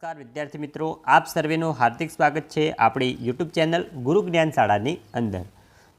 નમસ્કાર, વિદ્યાર્થી મિત્રો. આપ સર્વેનું હાર્દિક સ્વાગત છે આપણી યુટ્યુબ ચેનલ ગુરુ જ્ઞાન શાળાની અંદર.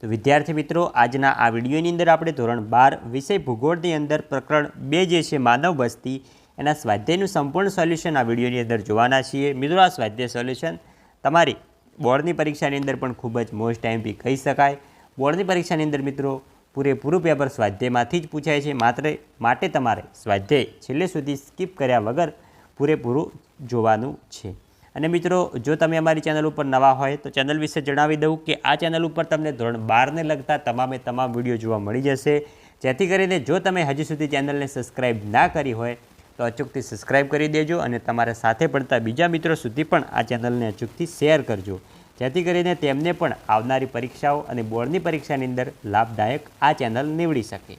તો વિદ્યાર્થી મિત્રો, આજના આ વિડીયોની અંદર આપણે ધોરણ બાર વિષય ભૂગોળની અંદર પ્રકરણ બે જે છે, માનવ વસ્તી, એના સ્વાધ્યાયનું સંપૂર્ણ સોલ્યુશન આ વિડીયોની અંદર જોવાના છીએ. મિત્રો, આ સ્વાધ્યાય સોલ્યુશન તમારી બોર્ડની પરીક્ષાની અંદર પણ ખૂબ જ મોસ્ટ ટાઈમથી કહી શકાય. બોર્ડની પરીક્ષાની અંદર મિત્રો, પૂરેપૂરું પેપર સ્વાધ્યાયમાંથી જ પૂછાય છે. માત્ર, માટે તમારે સ્વાધ્યાય છેલ્લે સુધી સ્કીપ કર્યા વગર પૂરેપૂરું જોવાનું છે. અને મિત્રો, જો તમે અમારી ચેનલ ઉપર નવા હોય તો ચેનલ વિશે જણાવી દઉં કે આ ચેનલ ઉપર તમને ધોરણ બારને લગતા તમામે તમામ વીડિયો જોવા મળી જશે. જેથી કરીને જો તમે હજી સુધી ચેનલને સબસ્ક્રાઈબ ના કરી હોય તો અચૂકથી સબસ્ક્રાઈબ કરી દેજો અને તમારા સાથે પડતા બીજા મિત્રો સુધી પણ આ ચેનલને અચૂકથી શેર કરજો. જેથી કરીને તેમને પણ આવનારી પરીક્ષાઓ અને બોર્ડની પરીક્ષાની અંદર લાભદાયક આ ચેનલ નીવડી શકે.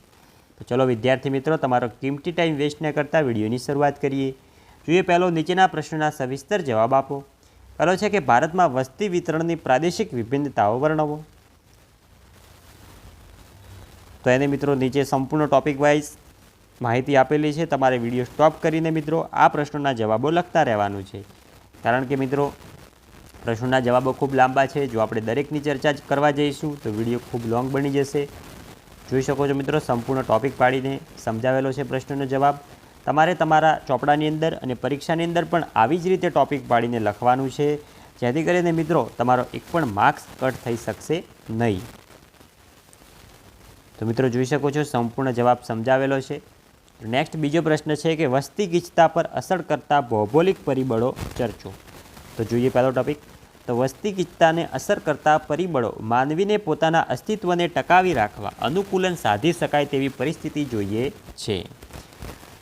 તો ચલો વિદ્યાર્થી મિત્રો, તમારો કિંમતી ટાઈમ વેસ્ટ ન કરતા વિડીયોની શરૂઆત કરીએ. જોઈએ પહેલો નીચેના પ્રશ્નના સવિસ્તર જવાબ આપો. પહેલો છે કે ભારતમાં વસ્તી વિતરણની પ્રાદેશિક વિભિન્નતાઓ વર્ણવો. તો એને મિત્રો નીચે સંપૂર્ણ ટોપિક વાઇઝ માહિતી આપેલી છે. તમારે વીડિયો સ્ટોપ કરીને મિત્રો આ પ્રશ્નોના જવાબો લખતા રહેવાનું છે. કારણ કે મિત્રો, પ્રશ્નોના જવાબો ખૂબ લાંબા છે. જો આપણે દરેકની ચર્ચા જ કરવા જઈશું, તો વીડિયો ખૂબ લોંગ બની જશે. જોઈ શકો છો મિત્રો, સંપૂર્ણ ટોપિક પાડીને સમજાવેલો છે પ્રશ્નનો જવાબ. તમારે તમારા ચોપડાની અંદર અને પરીક્ષાની અંદર પણ આવી જ રીતે ટોપિક પાડીને લખવાનું છે. જેથી કરીને મિત્રો, તમારો એક પણ માર્ક્સ કટ થઈ શકશે નહીં. તો મિત્રો, જોઈ શકો છો, સંપૂર્ણ જવાબ સમજાવેલો છે. નેક્સ્ટ બીજો પ્રશ્ન છે કે વસ્તી ગીચતા પર અસર કરતા ભૌગોલિક પરિબળો ચર્ચો. તો જોઈએ પહેલો ટોપિક તો વસ્તી ગીચતાને અસર કરતા પરિબળો માનવીને પોતાના અસ્તિત્વને ટકાવી રાખવા, અનુકૂલન સાધી શકાય તેવી પરિસ્થિતિ જોઈએ છે.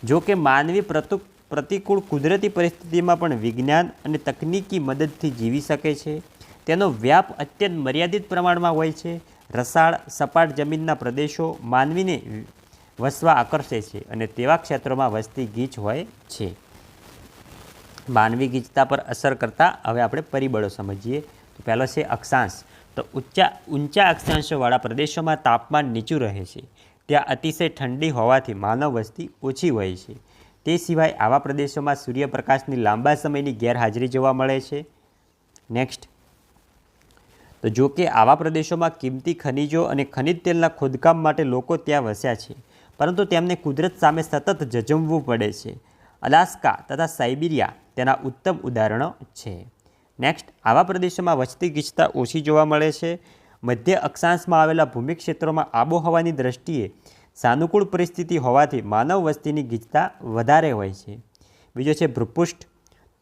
જો કે માનવી પ્રતુ પ્રતિકૂળ કુદરતી પરિસ્થિતિમાં પણ વિજ્ઞાન અને તકનીકી મદદથી જીવી શકે છે. તેનો વ્યાપ અત્યંત મર્યાદિત પ્રમાણમાં હોય છે. રસાળ, સપાટ જમીનના પ્રદેશો માનવીને વસવા આકર્ષે છે અને તેવા ક્ષેત્રોમાં વસ્તી ગીચ હોય છે. માનવી ગીચતા પર અસર કરતા હવે આપણે પરિબળો સમજીએ. તો પહેલો છે અક્ષાંશ. તો ઊંચા ઊંચા અક્ષાંશોવાળા પ્રદેશોમાં તાપમાન નીચું રહે છે. ત્યાં અતિશય ઠંડી હોવાથી માનવ વસ્તી ઓછી હોય છે. તે સિવાય આવા પ્રદેશોમાં સૂર્યપ્રકાશની લાંબા સમયની ગેરહાજરી જોવા મળે છે. નેક્સ્ટ તો જો કે આવા પ્રદેશોમાં કિંમતી ખનિજો અને ખનિજ તેલના ખોદકામ માટે લોકો ત્યાં વસ્યા છે, પરંતુ તેમને કુદરત સામે સતત જજમવું પડે છે. અલાસ્કા તથા સાઇબિરિયા તેના ઉત્તમ ઉદાહરણો છે. નેક્સ્ટ આવા પ્રદેશોમાં વસ્તી ગીચતા ઓછી જોવા મળે છે. મધ્ય અક્ષાંશમાં આવેલા ભૂમિ ક્ષેત્રોમાં આબોહવાની દ્રષ્ટિએ સાનુકૂળ પરિસ્થિતિ હોવાથી માનવ વસ્તીની ગીચતા વધારે હોય છે. બીજો છે ભૂપૃષ્ઠ.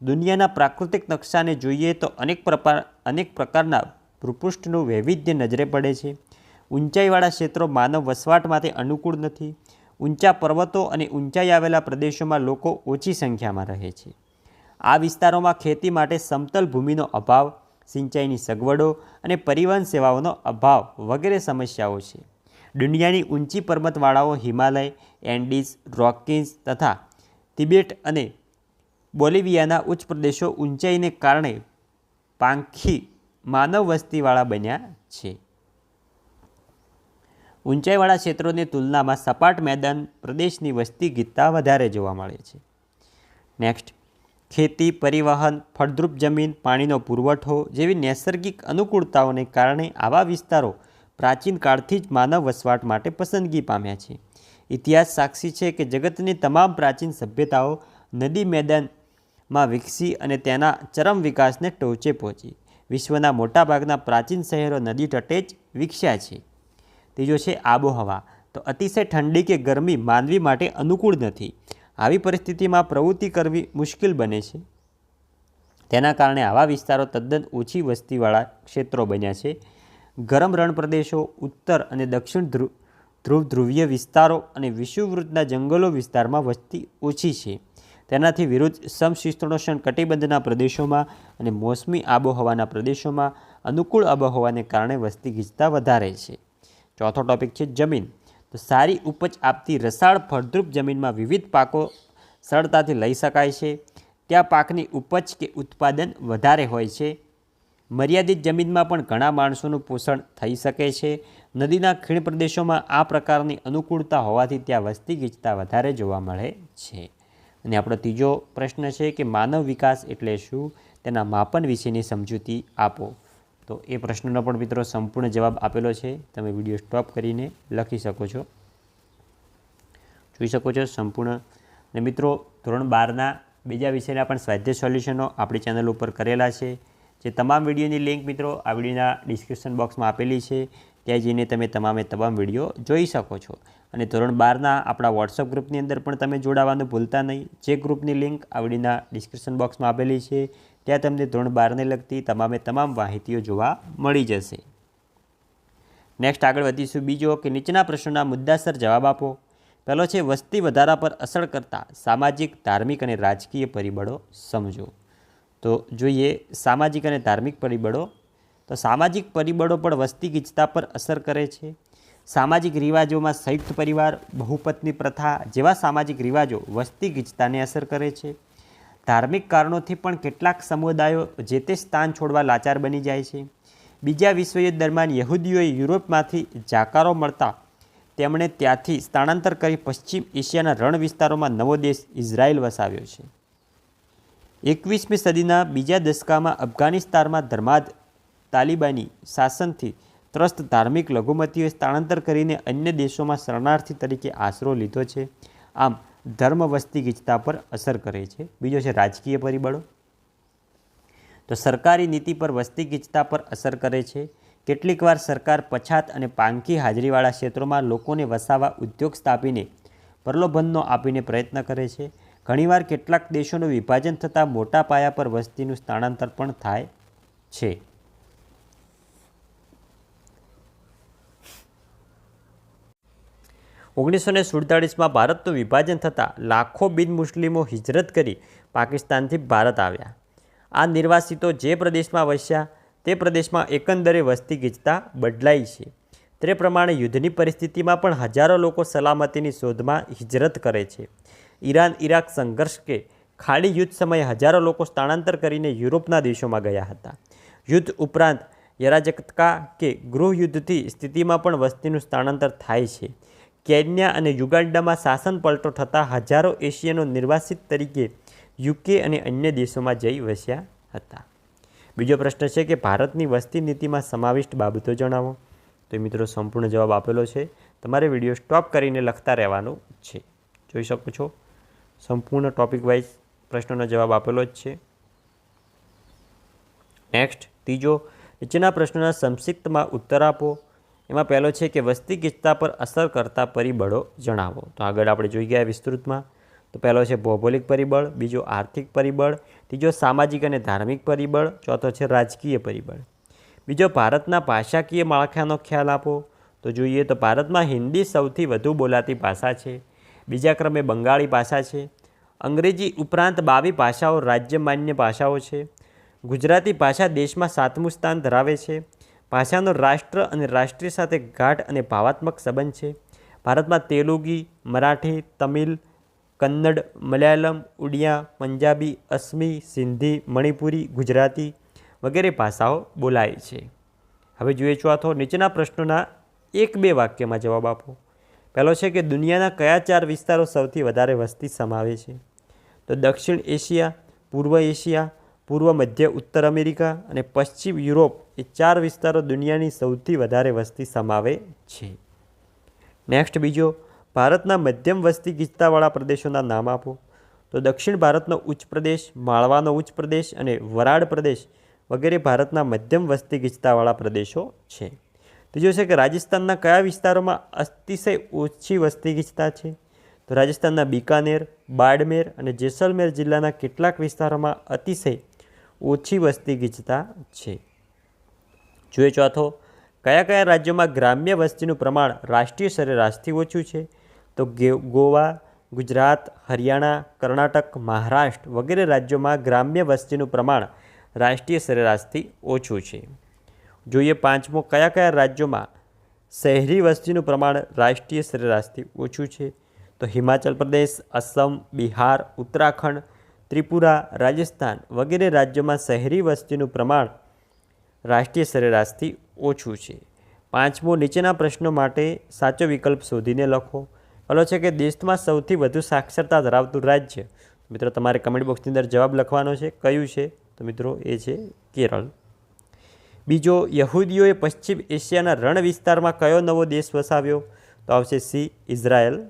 દુનિયાના પ્રાકૃતિક નકશાને જોઈએ તો અનેક પ્રકાર, અનેક પ્રકારના ભૂપૃષ્ઠનું વૈવિધ્ય નજરે પડે છે. ઊંચાઈવાળા ક્ષેત્રો માનવ વસવાટ માટે અનુકૂળ નથી. ઊંચા પર્વતો અને ઊંચાઈ આવેલા પ્રદેશોમાં લોકો ઓછી સંખ્યામાં રહે છે. આ વિસ્તારોમાં ખેતી માટે સમતલ ભૂમિનો અભાવ સિંચાઈની સગવડો અને પરિવહન સેવાઓનો અભાવ વગેરે સમસ્યાઓ છે. દુનિયાની ઊંચી પર્વતવાળાઓ હિમાલય, એન્ડીઝ રોકીન્સ તથા તિબેટ અને બોલિવિયાના ઉચ્ચ પ્રદેશો ઊંચાઈને કારણે પાંખી માનવ વસ્તીવાળા બન્યા છે. ઊંચાઈવાળા ક્ષેત્રોની તુલનામાં સપાટ મેદાન પ્રદેશની વસ્તી ગીતતા વધારે જોવા મળે છે. નેક્સ્ટ ખેતી, પરિવહન, ફળદ્રુપ જમીન, પાણીનો પુરવઠો જેવી નૈસર્ગિક અનુકૂળતાઓને કારણે આવા વિસ્તારો પ્રાચીન કાળથી જ માનવ વસવાટ માટે પસંદગી પામ્યા છે. ઇતિહાસ સાક્ષી છે કે જગતની તમામ પ્રાચીન સભ્યતાઓ નદી મેદાનમાં વિકસી અને તેના ચરમ વિકાસને ટોચે પહોંચી. વિશ્વના મોટાભાગના પ્રાચીન શહેરો નદી તટે જ વિકસ્યા છે. ત્રીજો છે આબોહવા. તો અતિશય ઠંડી કે ગરમી માનવી માટે અનુકૂળ નથી. આવી પરિસ્થિતિમાં પ્રવૃત્તિ કરવી મુશ્કેલ બને છે. તેના કારણે આવા વિસ્તારો તદ્દન ઓછી વસ્તીવાળા ક્ષેત્રો બન્યા છે. ગરમ રણ પ્રદેશો ઉત્તર અને દક્ષિણ ધ્રુવ ધ્રુવ ધ્રુવીય વિસ્તારો અને વિષુવવૃત્તના જંગલો વિસ્તારમાં વસ્તી ઓછી છે. તેનાથી વિરુદ્ધ સમશીતોષ્ણ કટિબંધના પ્રદેશોમાં અને મોસમી આબોહવાના પ્રદેશોમાં અનુકૂળ આબોહવાને કારણે વસ્તી ગીચતા વધારે છે. ચોથો ટોપિક છે જમીન. તો સારી ઉપજ આપતી રસાળ ફળદ્રુપ જમીનમાં વિવિધ પાકો સરળતાથી લઈ શકાય છે. ત્યાં પાકની ઉપજ કે ઉત્પાદન વધારે હોય છે. મર્યાદિત જમીનમાં પણ ઘણા માણસોનું પોષણ થઈ શકે છે. નદીના ખીણ પ્રદેશોમાં આ પ્રકારની અનુકૂળતા હોવાથી ત્યાં વસ્તી ગીચતા વધારે જોવા મળે છે. અને આપણો ત્રીજો પ્રશ્ન છે કે માનવ વિકાસ એટલે શું? તેના માપન વિશેની સમજૂતી આપો. તો એ પ્રશ્નનો પણ મિત્રો સંપૂર્ણ જવાબ આપેલો છે. તમે વીડિયો સ્ટોપ કરીને લખી શકો છો. જોઈ શકો છો સંપૂર્ણ. અને મિત્રો, ધોરણ બારના બીજા વિષયના પણ સ્વાધ્યાય સોલ્યુશનો આપણી ચેનલ ઉપર કરેલા છે. જે તમામ વિડીયોની લિંક મિત્રો આ વિડીયોના ડિસ્ક્રિપ્શન બોક્સમાં આપેલી છે. ત્યાં જઈને તમે તમામે તમામ વીડિયો જોઈ શકો છો. અને ધોરણ બારના આપણા વોટ્સઅપ ગ્રુપની અંદર પણ તમે જોડાવાનું ભૂલતા નહીં. જે ગ્રુપની લિંક આ વિડીયોના ડિસ્ક્રિપ્શન બોક્સમાં આપેલી છે. ત્યાં તમને ધોરણ બારને લગતી, તમામે તમામ માહિતીઓ જોવા મળી જશે. નેક્સ્ટ આગળ વધીશું બીજો કે નીચેના પ્રશ્નોના મુદ્દાસર જવાબ આપો. પહેલો છે, વસ્તી વધારા પર અસર કરતા સામાજિક, ધાર્મિક અને રાજકીય પરિબળો સમજો. તો જોઈએ સામાજિક અને ધાર્મિક પરિબળો. તો સામાજિક પરિબળો પણ વસ્તી ગીચતા પર અસર કરે છે. સામાજિક રિવાજોમાં સંયુક્ત પરિવાર, બહુપત્ની પ્રથા જેવા સામાજિક રિવાજો વસ્તી ગીચતાને અસર કરે છે. ધાર્મિક કારણોથી પણ કેટલાક સમુદાયો જે તે સ્થાન છોડવા લાચાર બની જાય છે. બીજા વિશ્વયુદ્ધ દરમિયાન યહૂદીઓએ યુરોપમાંથી જાકારો મળતા તેમણે ત્યાંથી સ્થળાંતર કરી પશ્ચિમ એશિયાના રણ વિસ્તારોમાં નવો દેશ ઇઝરાયલ વસાવ્યો છે. એકવીસમી સદીના બીજા દશકામાં અફઘાનિસ્તાનમાં ધર્માદ તાલિબાની શાસનથી ત્રસ્ત ધાર્મિક લઘુમતીઓએ સ્થળાંતર કરીને અન્ય દેશોમાં શરણાર્થી તરીકે આશરો લીધો છે. આમ ધર્મ વસ્તી ગીચતા પર અસર કરે છે. બીજો છે રાજકીય પરિબળો. તો સરકારી નીતિ પર વસ્તી ગીચતા પર અસર કરે છે. કેટલીકવાર સરકાર પછાત અને પાંખી હાજરીવાળા ક્ષેત્રોમાં લોકોને વસાવા ઉદ્યોગ સ્થાપીને પ્રલોભનનો આપીને પ્રયત્ન કરે છે. ઘણીવાર કેટલાક દેશોનું વિભાજન થતાં મોટા પાયા પર વસ્તીનું સ્થળાંતર પણ થાય છે. ઓગણીસો ને સુડતાળીસમાં ભારતનું વિભાજન થતાં લાખો બિન મુસ્લિમો હિજરત કરી પાકિસ્તાનથી ભારત આવ્યા. આ નિર્વાસિતો જે પ્રદેશમાં વસ્યા, તે પ્રદેશમાં એકંદરે વસ્તી ગીચતા બદલાઈ છે. તે પ્રમાણે યુદ્ધની પરિસ્થિતિમાં પણ હજારો લોકો સલામતીની શોધમાં હિજરત કરે છે. ઈરાન ઇરાક સંઘર્ષ કે ખાડી યુદ્ધ સમયે હજારો લોકો સ્થળાંતર કરીને યુરોપના દેશોમાં ગયા હતા. યુદ્ધ ઉપરાંત યરાજકતા કે ગૃહયુદ્ધથી સ્થિતિમાં પણ વસ્તીનું સ્થળાંતર થાય છે. કેન્યા અને યુગાન્ડામાં શાસન પલટો થતાં હજારો એશિયનો નિર્વાસિત તરીકે યુકે અને અન્ય દેશોમાં જઈ વસ્યા હતા. બીજો પ્રશ્ન છે કે ભારતની વસ્તી નીતિમાં સમાવિષ્ટ બાબતો જણાવો. તો મિત્રો, સંપૂર્ણ જવાબ આપેલો છે. તમારે વીડિયો સ્ટોપ કરીને લખતા રહેવાનું છે. જોઈ શકો છો. સંપૂર્ણ ટોપિક વાઇઝ પ્રશ્નોનો જવાબ આપેલો જ છે. નેક્સ્ટ, ત્રીજો, નીચેના પ્રશ્નોના સંક્ષિપ્તમાં ઉત્તર આપો. એમાં પહેલો છે કે વસ્તી ગીચતા પર અસર કરતા પરિબળો જણાવો. તો આગળ આપણે જોઈ ગયા વિસ્તૃતમાં. તો પહેલો છે ભૌગોલિક પરિબળ, બીજો આર્થિક પરિબળ, ત્રીજો સામાજિક અને ધાર્મિક પરિબળ, ચોથો છે રાજકીય પરિબળ. બીજો ભારતના ભાષાકીય માળખાનો ખ્યાલ આપો. તો જોઈએ તો ભારતમાં હિન્દી સૌથી વધુ બોલાતી ભાષા છે. બીજા ક્રમે બંગાળી ભાષા છે. અંગ્રેજી ઉપરાંત બાવી ભાષાઓ રાજ્ય માન્ય ભાષાઓ છે. ગુજરાતી ભાષા દેશમાં સાતમું સ્થાન ધરાવે છે. ભાષાનો રાષ્ટ્ર અને રાષ્ટ્રીય સાથે ગાઢ અને ભાવાત્મક સંબંધ છે. ભારતમાં તેલુગી, મરાઠી, તમિલ, કન્નડ, મલયાલમ, ઉડિયા, પંજાબી, અસમી, સિંધી, મણિપુરી, ગુજરાતી વગેરે ભાષાઓ બોલાય છે. હવે જોઈએ ચોથો, નીચેના પ્રશ્નોના એક બે વાક્યમાં જવાબ આપો. પહેલો છે કે દુનિયાના કયા ચાર વિસ્તારો સૌથી વધારે વસ્તી સમાવે છે? તો દક્ષિણ એશિયા, પૂર્વ એશિયા, પૂર્વ મધ્ય, ઉત્તર અમેરિકા અને પશ્ચિમ યુરોપ એ ચાર વિસ્તારો દુનિયાની સૌથી વધારે વસ્તી સમાવે છે. નેક્સ્ટ બીજો, ભારતના મધ્યમ વસ્તી ગીચતાવાળા પ્રદેશોના નામ આપો. તો દક્ષિણ ભારતનો ઉચ્ચ પ્રદેશ, માળવાનો ઉચ્ચ પ્રદેશ અને વરાળ પ્રદેશ વગેરે ભારતના મધ્યમ વસ્તી ગીચતાવાળા પ્રદેશો છે. ત્રીજો છે કે રાજસ્થાનના કયા વિસ્તારોમાં અતિશય ઓછી વસ્તી ગીચતા છે? તો રાજસ્થાનના બિકાનેર, બાડમેર અને જેસલમેર જિલ્લાના કેટલાક વિસ્તારોમાં અતિશય ઓછી વસ્તી ગીચતા છે. જોઈએ ચોથો કયા કયા રાજ્યોમાં ગ્રામ્ય વસ્તીનું પ્રમાણ રાષ્ટ્રીય સરેરાશથી ઓછું છે? તો ગોવા, ગુજરાત, હરિયાણા, કર્ણાટક, મહારાષ્ટ્ર વગેરે રાજ્યોમાં ગ્રામ્ય વસ્તીનું પ્રમાણ રાષ્ટ્રીય સરેરાશથી ઓછું છે. જોઈએ પાંચમો, કયા કયા રાજ્યોમાં શહેરી વસ્તીનું પ્રમાણ રાષ્ટ્રીય સરેરાશથી ઓછું છે? તો હિમાચલ પ્રદેશ, અસમ, બિહાર, ઉત્તરાખંડ, ત્રિપુરા, રાજસ્થાન વગેરે રાજ્યોમાં શહેરી વસ્તીનું પ્રમાણ રાષ્ટ્રીય સરેરાશથી ઓછું છે. પાંચમો, નીચેના પ્રશ્નો માટે સાચો વિકલ્પ શોધીને લખો. પહેલો છે કે દેશમાં સૌથી વધુ સાક્ષરતા ધરાવતું રાજ્ય. મિત્રો, તમારે કમેન્ટ બોક્સની અંદર જવાબ લખવાનો છે. કયું છે? તો મિત્રો, એ છે કેરળ. બીજો, યહૂદીઓએ પશ્ચિમ એશિયાના રણ વિસ્તારમાં કયો નવો દેશ વસાવ્યો? તો આવશે સી, ઇઝરાયલ.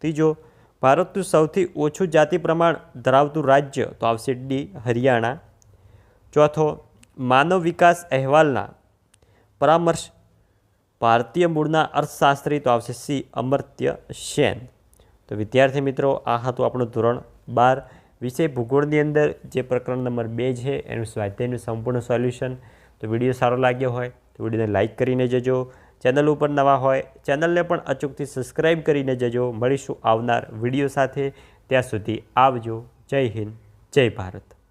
ત્રીજો, ભારતનું સૌથી ઓછું જાતિ પ્રમાણ ધરાવતું રાજ્ય. તો આવશે ડી, હરિયાણા. ચોથો માનવ વિકાસ અહેવાલના પરામર્શ ભારતીય મૂળના અર્થશાસ્ત્રી તો આવશે સી. અમર્ત્ય સેન. તો વિદ્યાર્થી મિત્રો, આ હતું આપણું ધોરણ બાર. વિષય ભૂગોળની અંદર જે પ્રકરણ નંબર બે છે, એનું સ્વાધ્યાયનું સંપૂર્ણ સોલ્યુશન. તો વીડિયો સારો લાગ્યો હોય તો વિડીયોને લાઇક કરીને જજો. ચેનલ ઉપર નવા હોય, ચેનલને પણ અચૂકથી સબસ્ક્રાઈબ કરીને જજો. મળીશું આવનાર વીડિયો સાથે. ત્યાં સુધી આવજો. જય હિન્દ, જય ભારત.